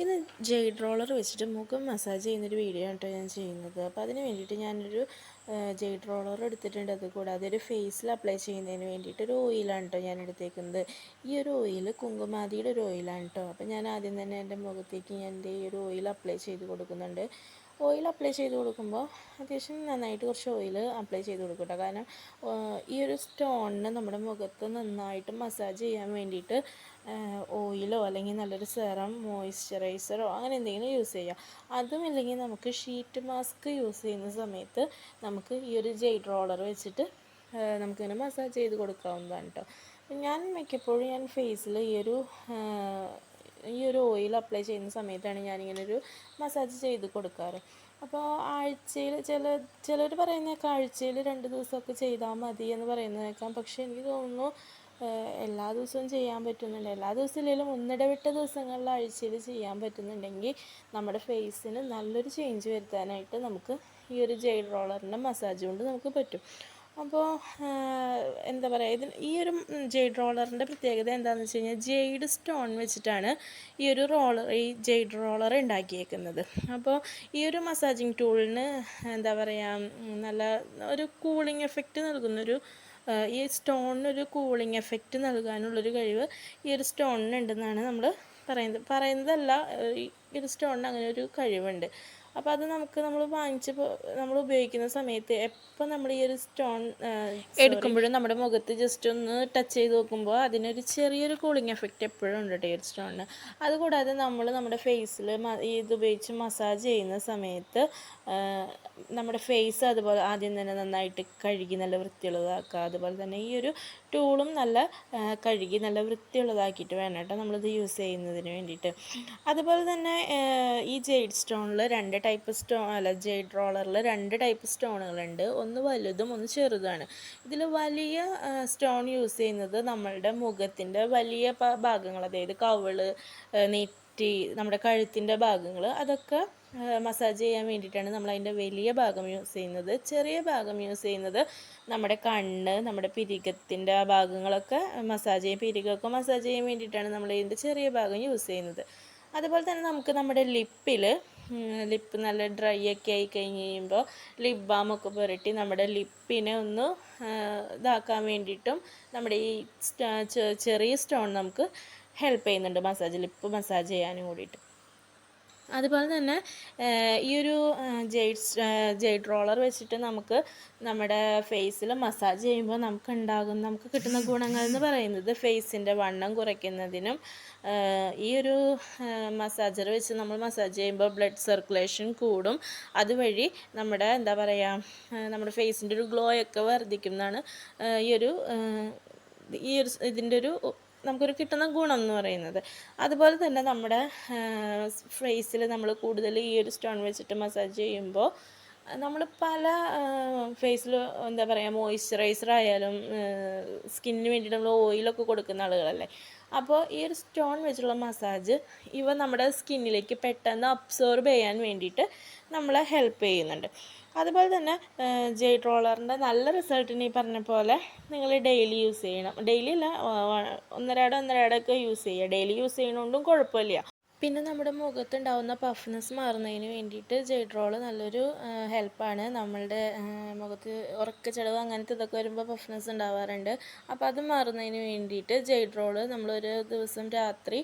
ഇന്ന് jade roller വെച്ചിട്ട് മുഖം മസാജ് ചെയ്യുന്നൊരു വീഡിയോ ആണ് ഞാൻ ചെയ്യുന്നത്. അപ്പോൾ അതിന് വേണ്ടിയിട്ട് ഞാനൊരു ജെയ്ഡ് റോളർ എടുത്തിട്ടുണ്ട്. അത് കൂടാതെ ഒരു ഫേസിൽ അപ്ലൈ ചെയ്യുന്നതിന് വേണ്ടിയിട്ട് ഒരു ഓയിലാണ് കേട്ടോ ഞാൻ എടുത്തേക്കുന്നത്. ഈ ഒരു ഓയിൽ കുങ്കുമാതിയുടെ ഒരു ഓയിലാണ് കേട്ടോ. അപ്പോൾ ഞാൻ ആദ്യം തന്നെ എന്റെ മുഖത്തേക്ക് ഞാൻ എന്റെ ഈ ഒരു ഓയിൽ അപ്ലൈ ചെയ്ത് കൊടുക്കുന്നുണ്ട്. ഓയിൽ അപ്ലൈ ചെയ്ത് കൊടുക്കുമ്പോൾ അത്യാവശ്യം നന്നായിട്ട് കുറച്ച് ഓയിൽ അപ്ലൈ ചെയ്ത് കൊടുക്കും കേട്ടോ കാരണം ഈ ഒരു സ്റ്റോണിന് നമ്മുടെ മുഖത്ത് നന്നായിട്ട് മസാജ് ചെയ്യാൻ വേണ്ടിയിട്ട് ഓയിലോ അല്ലെങ്കിൽ നല്ലൊരു സെറം മോയ്സ്ചറൈസറോ അങ്ങനെ എന്തെങ്കിലും യൂസ് ചെയ്യാം. അതും ഇല്ലെങ്കിൽ നമുക്ക് ഷീറ്റ് മാസ്ക് യൂസ് ചെയ്യുന്ന സമയത്ത് നമുക്ക് ഈ ഒരു ജെയ്ഡ് റോളർ വെച്ചിട്ട് നമുക്കിങ്ങനെ മസാജ് ചെയ്ത് കൊടുക്കാവുന്നതാണ് കേട്ടോ ഞാൻ മിക്കപ്പോഴും ഞാൻ ഫേസിൽ ഈ ഒരു ഈ ഒരു ഓയിൽ അപ്ലൈ ചെയ്യുന്ന സമയത്താണ് ഞാനിങ്ങനെ ഒരു മസാജ് ചെയ്ത് കൊടുക്കാറ്. അപ്പോൾ ആഴ്ചയിൽ ചില ചിലർ പറയുന്നതൊക്കെ ആഴ്ചയിൽ രണ്ട് ദിവസമൊക്കെ ചെയ്താൽ മതി എന്ന് പറയുന്നതേക്കാം പക്ഷേ എനിക്ക് തോന്നുന്നു എല്ലാ ദിവസവും ചെയ്യാൻ പറ്റുന്നുണ്ട്. എല്ലാ ദിവസവും ഇല്ലെങ്കിലും ഒന്നിടവിട്ട ദിവസങ്ങളിൽ ആഴ്ചയിൽ ചെയ്യാൻ പറ്റുന്നുണ്ടെങ്കിൽ നമ്മുടെ ഫേസിന് നല്ലൊരു ചേഞ്ച് വരുത്താനായിട്ട് നമുക്ക് ഈ ഒരു ജെയിൽ റോളറിന്റെ മസാജ് കൊണ്ട് നമുക്ക് പറ്റും. അപ്പോൾ എന്താ പറയുക ഇതിന് ഈ ഒരു ജെയ്ഡ് റോളറിന്റെ പ്രത്യേകത എന്താണെന്ന് വെച്ച് കഴിഞ്ഞാൽ ജെയ്ഡ് സ്റ്റോൺ വെച്ചിട്ടാണ് ഈ ഒരു റോളർ ഈ ജെയ്ഡ് റോളർ ഉണ്ടാക്കിയേക്കുന്നത്. അപ്പോൾ ഈ ഒരു മസാജിങ് ടൂളിന് എന്താ പറയുക നല്ല ഒരു കൂളിംഗ് എഫക്റ്റ് നൽകുന്നൊരു ഈ സ്റ്റോണിനൊരു കൂളിംഗ് എഫക്റ്റ് നൽകാനുള്ളൊരു കഴിവ് ഈ ഒരു സ്റ്റോണിനുണ്ടെന്നാണ് നമ്മൾ പറയുന്നത്. പറയുന്നതല്ല ഈ ഒരു സ്റ്റോണിന് അങ്ങനെ ഒരു കഴിവുണ്ട്. അപ്പോൾ അത് നമുക്ക് നമ്മൾ വാങ്ങിച്ച് നമ്മൾ ഉപയോഗിക്കുന്ന സമയത്ത് എപ്പോൾ നമ്മൾ ഈ ഒരു സ്റ്റോൺ എടുക്കുമ്പോഴും നമ്മുടെ മുഖത്ത് ജസ്റ്റ് ഒന്ന് ടച്ച് ചെയ്ത് നോക്കുമ്പോൾ അതിനൊരു ചെറിയൊരു കൂളിംഗ് എഫക്റ്റ് എപ്പോഴും ഉണ്ട് കേട്ടോ ഈ ഒരു സ്റ്റോണിന്. അതുകൂടാതെ നമ്മൾ നമ്മുടെ ഫേസിൽ ഇത് ഉപയോഗിച്ച് മസാജ് ചെയ്യുന്ന സമയത്ത് നമ്മുടെ ഫേസ് അതുപോലെ ആദ്യം തന്നെ നന്നായിട്ട് കഴുകി നല്ല വൃത്തിയുള്ളതാക്കുക. അതുപോലെ തന്നെ ഈ ഒരു ടൂളും നല്ല കഴുകി നല്ല വൃത്തിയുള്ളതാക്കിയിട്ട് വേണം കേട്ടോ നമ്മളിത് യൂസ് ചെയ്യുന്നതിന് വേണ്ടിയിട്ട്. അതുപോലെ തന്നെ ഈ ജെയ്ഡ് സ്റ്റോണിൽ രണ്ട് ടൈപ്പ് സ്റ്റോ അല്ല ജെയ്ഡ് റോളറിൽ രണ്ട് ടൈപ്പ് സ്റ്റോണുകളുണ്ട് ഒന്ന് വലുതും ഒന്ന് ചെറുതുമാണ്. ഇതിൽ വലിയ സ്റ്റോൺ യൂസ് ചെയ്യുന്നത് നമ്മളുടെ മുഖത്തിന്റെ വലിയ ഭാഗങ്ങൾ അതായത് കവിൾ നെറ്റി നമ്മുടെ കഴുത്തിന്റെ ഭാഗങ്ങൾ അതൊക്കെ മസാജ് ചെയ്യാൻ വേണ്ടിയിട്ടാണ് നമ്മൾ അതിന്റെ വലിയ ഭാഗം യൂസ് ചെയ്യുന്നത്. ചെറിയ ഭാഗം യൂസ് ചെയ്യുന്നത് നമ്മുടെ കണ്ണ് നമ്മുടെ പിരികത്തിന്റെ ആ ഭാഗങ്ങളൊക്കെ മസാജ് ചെയ്യും. പിരികമൊക്കെ മസാജ് ചെയ്യാൻ വേണ്ടിയിട്ടാണ് നമ്മൾ ഇതിന്റെ ചെറിയ ഭാഗം യൂസ് ചെയ്യുന്നത്. അതുപോലെ തന്നെ നമുക്ക് നമ്മുടെ ലിപ്പിൽ ലിപ്പ് നല്ല ഡ്രൈ ഒക്കെ ആയി കഴിഞ്ഞ് കഴിയുമ്പോൾ ലിപ് ബാമൊക്കെ പുരട്ടി നമ്മുടെ ലിപ്പിനെ ഒന്ന് ഇതാക്കാൻ വേണ്ടിയിട്ടും നമ്മുടെ ഈ ചെറിയ സ്റ്റോൺ നമുക്ക് ഹെൽപ്പ് ചെയ്യുന്നുണ്ട് മസാജ് ലിപ്പ് മസാജ് ചെയ്യാനും കൂടിയിട്ട്. അതുപോലെ തന്നെ ഈ ഒരു ജെയ്ഡ്സ് ജെയ്ഡ് റോളർ വെച്ചിട്ട് നമുക്ക് നമ്മുടെ ഫേസിൽ മസാജ് ചെയ്യുമ്പോൾ നമുക്ക് ഉണ്ടാകും നമുക്ക് കിട്ടുന്ന ഗുണങ്ങൾ എന്ന് പറയുന്നത് ഫേസിന്റെ വണ്ണം കുറയ്ക്കുന്നതിനും ഈ ഒരു മസാജർ വെച്ച് നമ്മൾ മസാജ് ചെയ്യുമ്പോൾ ബ്ലഡ് സർക്കുലേഷൻ കൂടും. അതുവഴി നമ്മുടെ എന്താ പറയുക നമ്മുടെ ഫേസിന്റെ ഒരു ഗ്ലോ ഒക്കെ വർദ്ധിക്കും എന്നാണ് ഈ ഒരു ഈ ഒരു ഇതിന്റെ ഒരു നമുക്കൊരു കിട്ടുന്ന ഗുണം എന്ന് പറയുന്നത്. അതുപോലെ തന്നെ നമ്മുടെ ഫേസിൽ നമ്മൾ കൂടുതൽ ഈ ഒരു സ്റ്റോൺ വെച്ചിട്ട് മസാജ് ചെയ്യുമ്പോൾ നമ്മൾ പല ഫേസിൽ എന്താ പറയുക മോയ്സ്ചറൈസർ ആയാലും സ്കിന്നിന് വേണ്ടിയിട്ട് നമ്മൾ ഓയിലൊക്കെ കൊടുക്കുന്ന ആളുകളല്ലേ. അപ്പോൾ ഈ ഒരു സ്റ്റോൺ വെച്ചുള്ള മസാജ് ഇവ നമ്മുടെ സ്കിന്നിലേക്ക് പെട്ടെന്ന് അബ്സോർബ് ചെയ്യാൻ വേണ്ടിയിട്ട് നമ്മളെ ഹെൽപ്പ് ചെയ്യുന്നുണ്ട്. അതുപോലെ തന്നെ ജെയ് ട്രോളറിന്റെ നല്ല റിസൾട്ടിന് ഈ പറഞ്ഞ പോലെ നിങ്ങൾ ഡെയിലി യൂസ് ചെയ്യണം. ഡെയിലി അല്ല ഒന്നരാടം ഒന്നരാടമൊക്കെ യൂസ് ചെയ്യുക. ഡെയിലി യൂസ് ചെയ്യണോണ്ടും കുഴപ്പമില്ല. പിന്നെ നമ്മുടെ മുഖത്തുണ്ടാവുന്ന പഫ്നെസ് മാറുന്നതിന് വേണ്ടിയിട്ട് ജെയ്ഡ് റോൾ നല്ലൊരു ഹെൽപ്പാണ് നമ്മളുടെ മുഖത്ത് ഉറക്കച്ചടവ് അങ്ങനത്തെ ഇതൊക്കെ വരുമ്പോൾ പഫ്നെസ് ഉണ്ടാവാറുണ്ട്. അപ്പോൾ അത് മാറുന്നതിന് വേണ്ടിയിട്ട് ജെയ്ഡ് റോൾ നമ്മളൊരു ദിവസം രാത്രി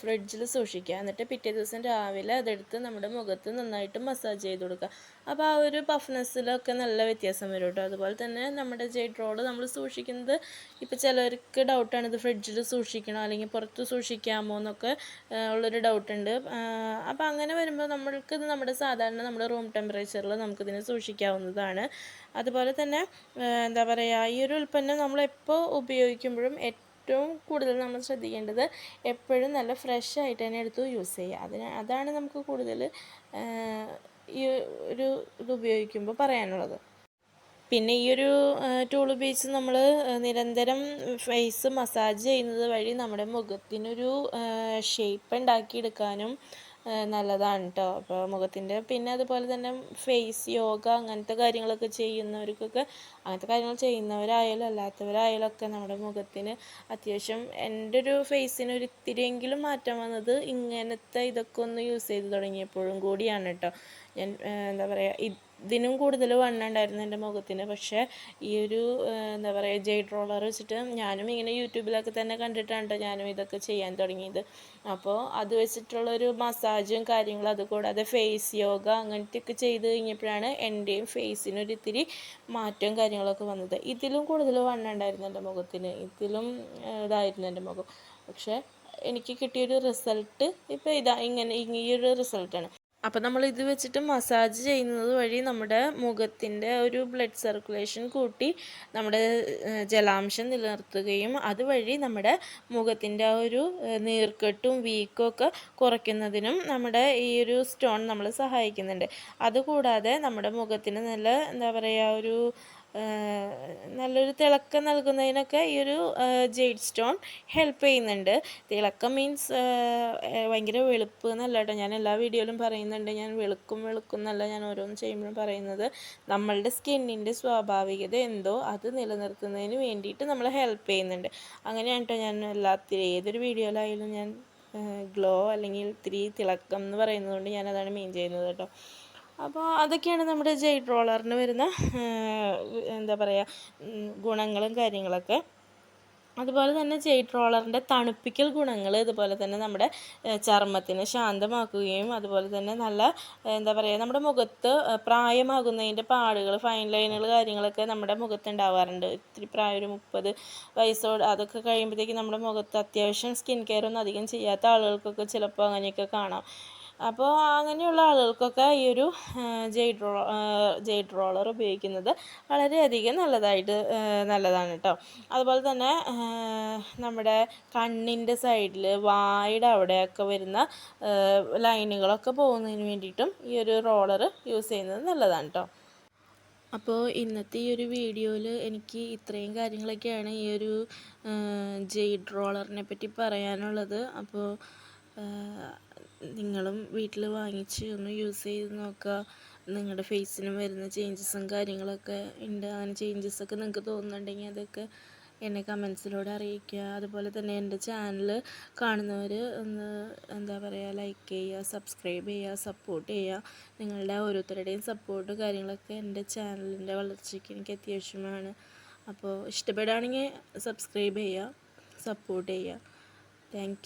ഫ്രിഡ്ജിൽ സൂക്ഷിക്കുക. എന്നിട്ട് പിറ്റേ ദിവസം രാവിലെ അതെടുത്ത് നമ്മുടെ മുഖത്ത് നന്നായിട്ട് മസാജ് ചെയ്ത് കൊടുക്കുക. അപ്പോൾ ആ ഒരു പഫ്നെസ്സിലൊക്കെ നല്ല വ്യത്യാസം വരും കേട്ടോ അതുപോലെ തന്നെ നമ്മുടെ ജെയ്ഡ് റോൾ നമ്മൾ സൂക്ഷിക്കുന്നത് ഇപ്പോൾ ചിലർക്ക് ഡൗട്ടാണ് ഇത് ഫ്രിഡ്ജിൽ സൂക്ഷിക്കണോ? അല്ലെങ്കിൽ പുറത്ത് സൂക്ഷിക്കാമോ എന്നൊക്കെ ഉള്ളൊരു ഡൗട്ടുണ്ട് അപ്പോൾ അങ്ങനെ വരുമ്പോൾ നമ്മൾക്ക് ഇത് നമ്മുടെ സാധാരണ നമ്മുടെ റൂം ടെമ്പറേച്ചറിൽ നമുക്കിതിനെ സൂക്ഷിക്കാവുന്നതാണ്. അതുപോലെ തന്നെ എന്താ പറയുക ഈ ഒരു ഉൽപ്പന്നം നമ്മളെപ്പോൾ ഉപയോഗിക്കുമ്പോഴും ഏറ്റവും കൂടുതൽ നമ്മൾ ശ്രദ്ധിക്കേണ്ടത് എപ്പോഴും നല്ല ഫ്രഷ് ആയിട്ട് തന്നെ എടുത്ത് യൂസ് ചെയ്യുക. അതിന് അതാണ് നമുക്ക് കൂടുതൽ ഈ ഒരു ഇത് ഉപയോഗിക്കുമ്പോൾ പറയാനുള്ളത്. പിന്നെ ഈ ഒരു ടൂൾ ഉപയോഗിച്ച് നമ്മൾ നിരന്തരം ഫേസ് മസാജ് ചെയ്യുന്നത് വഴി നമ്മുടെ മുഖത്തിനൊരു ഷേപ്പ് ഉണ്ടാക്കിയെടുക്കാനും നല്ലതാണ് കേട്ടോ അപ്പോൾ മുഖത്തിന്റെ പിന്നെ അതുപോലെ തന്നെ ഫേസ് യോഗ അങ്ങനത്തെ കാര്യങ്ങളൊക്കെ ചെയ്യുന്നവർക്കൊക്കെ അങ്ങനത്തെ കാര്യങ്ങൾ ചെയ്യുന്നവരായാലും അല്ലാത്തവരായാലും ഒക്കെ നമ്മുടെ മുഖത്തിന് അത്യാവശ്യം എന്റെ ഒരു ഫേസിന് ഒരു ഇത്തിരിയെങ്കിലും മാറ്റം വന്നത് ഇങ്ങനത്തെ ഇതൊക്കെ ഒന്ന് യൂസ് ചെയ്ത് തുടങ്ങിയപ്പോഴും കൂടിയാണ് കേട്ടോ ഞാൻ എന്താ പറയുക ഇതിനും കൂടുതൽ വണ്ണം ഉണ്ടായിരുന്നു എന്റെ മുഖത്തിന്. പക്ഷേ ഈ ഒരു എന്താ പറയുക ജെയ്ഡ് റോളർ വെച്ചിട്ട് ഞാനും ഇങ്ങനെ യൂട്യൂബിലൊക്കെ തന്നെ കണ്ടിട്ടാണ് ഞാനും ഇതൊക്കെ ചെയ്യാൻ തുടങ്ങിയത്. അപ്പോൾ അത് വെച്ചിട്ടുള്ളൊരു മസാജും കാര്യങ്ങളും അതുകൂടാതെ ഫേസ് യോഗ അങ്ങനത്തെയൊക്കെ ചെയ്ത് കഴിഞ്ഞപ്പോഴാണ് എന്റെയും ഫേസിനൊരു ഇത്തിരി മാറ്റവും കാര്യങ്ങളൊക്കെ വന്നത്. ഇതിലും കൂടുതൽ വണ്ണം ഉണ്ടായിരുന്നു എന്റെ മുഖത്തിന്. ഇതിലും ഇതായിരുന്നു എന്റെ മുഖം. പക്ഷേ എനിക്ക് കിട്ടിയൊരു റിസൾട്ട് ഇപ്പോൾ ഇതാ ഇങ്ങനെ ഈ ഒരു റിസൾട്ടാണ് അപ്പോൾ നമ്മൾ ഇത് വെച്ചിട്ട് മസാജ് ചെയ്യുന്നത് വഴി നമ്മുടെ മുഖത്തിന്റെ ഒരു ബ്ലഡ് സർക്കുലേഷൻ കൂട്ടി നമ്മുടെ ജലാംശം നിലനിർത്തുകയും അതുവഴി നമ്മുടെ മുഖത്തിന്റെ ആ ഒരു നീർക്കെട്ടും വീക്കും ഒക്കെ കുറയ്ക്കുന്നതിനും നമ്മുടെ ഈ ഒരു സ്റ്റോൺ നമ്മൾ സഹായിക്കുന്നുണ്ട്. അതുകൂടാതെ നമ്മുടെ മുഖത്തിന് നല്ല എന്താ പറയുക ഒരു നല്ലൊരു തിളക്കം നൽകുന്നതിനൊക്കെ ഈ ഒരു ജെയ്ഡ് സ്റ്റോൺ ഹെൽപ്പ് ചെയ്യുന്നുണ്ട്. തിളക്കം മീൻസ് ഭയങ്കര വെളുപ്പ് എന്നല്ല കേട്ടോ ഞാൻ എല്ലാ വീഡിയോയിലും പറയുന്നുണ്ട്. ഞാൻ വെളുക്കും വെളുക്കും എന്നല്ല ഞാൻ ഓരോന്നും ചെയ്യുമ്പോഴും പറയുന്നത്. നമ്മളുടെ സ്കിന്നിന്റെ സ്വാഭാവികത എന്തോ അത് നിലനിർത്തുന്നതിന് വേണ്ടിയിട്ട് നമ്മൾ ഹെൽപ്പ് ചെയ്യുന്നുണ്ട്. അങ്ങനെയാണ് കേട്ടോ ഞാൻ എല്ലാത്തിരി ഏതൊരു വീഡിയോയിലായാലും ഞാൻ ഗ്ലോ അല്ലെങ്കിൽ ഇത്തിരി തിളക്കം എന്ന് പറയുന്നതുകൊണ്ട് ഞാനതാണ് മെയിൻ ചെയ്യുന്നത് കേട്ടോ അപ്പോൾ അതൊക്കെയാണ് നമ്മുടെ ജെയ്ഡ് റോളറിന് വരുന്ന എന്താ പറയുക ഗുണങ്ങളും കാര്യങ്ങളൊക്കെ. അതുപോലെ തന്നെ ജെയ്ഡ് റോളറിന്റെ തണുപ്പിക്കൽ ഗുണങ്ങൾ ഇതുപോലെ തന്നെ നമ്മുടെ ചർമ്മത്തിനെ ശാന്തമാക്കുകയും അതുപോലെ തന്നെ നല്ല എന്താ പറയുക നമ്മുടെ മുഖത്ത് പ്രായമാകുന്നതിന്റെ പാടുകൾ ഫൈൻ ലൈനുകൾ കാര്യങ്ങളൊക്കെ നമ്മുടെ മുഖത്ത് ഉണ്ടാവാറുണ്ട് ഇത്തിരി പ്രായം ഒരു മുപ്പത് വയസ്സോട് അതൊക്കെ കഴിയുമ്പോഴത്തേക്കും നമ്മുടെ മുഖത്ത് അത്യാവശ്യം സ്കിൻ കെയർ ഒന്നും അധികം ചെയ്യാത്ത ആളുകൾക്കൊക്കെ ചിലപ്പോൾ അങ്ങനെയൊക്കെ കാണാം. അപ്പോൾ അങ്ങനെയുള്ള ആളുകൾക്കൊക്കെ ഈ ഒരു ജെയ്ഡ് റോ ജെയ്ഡ് റോളർ ഉപയോഗിക്കുന്നത് വളരെയധികം നല്ലതായിട്ട് നല്ലതാണ് കേട്ടോ അതുപോലെ തന്നെ നമ്മുടെ കണ്ണിന്റെ സൈഡിൽ വായുടെ അവിടെയൊക്കെ വരുന്ന ലൈനുകളൊക്കെ പോകുന്നതിന് വേണ്ടിയിട്ടും ഈ ഒരു റോളർ യൂസ് ചെയ്യുന്നത് നല്ലതാണ് കേട്ടോ അപ്പോൾ ഇന്നത്തെ ഈ ഒരു വീഡിയോയിൽ എനിക്ക് ഇത്രയും കാര്യങ്ങളൊക്കെയാണ് ഈ ഒരു ജെയ്ഡ് റോളറിനെ പറ്റി പറയാനുള്ളത്. അപ്പോൾ നിങ്ങളും വീട്ടിൽ വാങ്ങിച്ച് ഒന്ന് യൂസ് ചെയ്ത് നോക്കുക നിങ്ങളുടെ ഫേസിനും വരുന്ന ചേഞ്ചസും കാര്യങ്ങളൊക്കെ ഉണ്ട് അങ്ങനെ ചേഞ്ചസൊക്കെ നിങ്ങൾക്ക് തോന്നുന്നുണ്ടെങ്കിൽ അതൊക്കെ എന്നെ കമൻസിലൂടെ അറിയിക്കുക അതുപോലെ തന്നെ എന്റെ ചാനൽ കാണുന്നവർ ഒന്ന് എന്താ പറയുക ലൈക്ക് ചെയ്യുക സബ്സ്ക്രൈബ് ചെയ്യുക സപ്പോർട്ട് ചെയ്യുക നിങ്ങളുടെ ഓരോരുത്തരുടെയും സപ്പോർട്ട് കാര്യങ്ങളൊക്കെ എന്റെ ചാനലിന്റെ വളർച്ചയ്ക്ക് എനിക്ക് അത്യാവശ്യമാണ്. അപ്പോൾ ഇഷ്ടപ്പെടുകയാണെങ്കിൽ സബ്സ്ക്രൈബ് ചെയ്യുക സപ്പോർട്ട് ചെയ്യുക താങ്ക്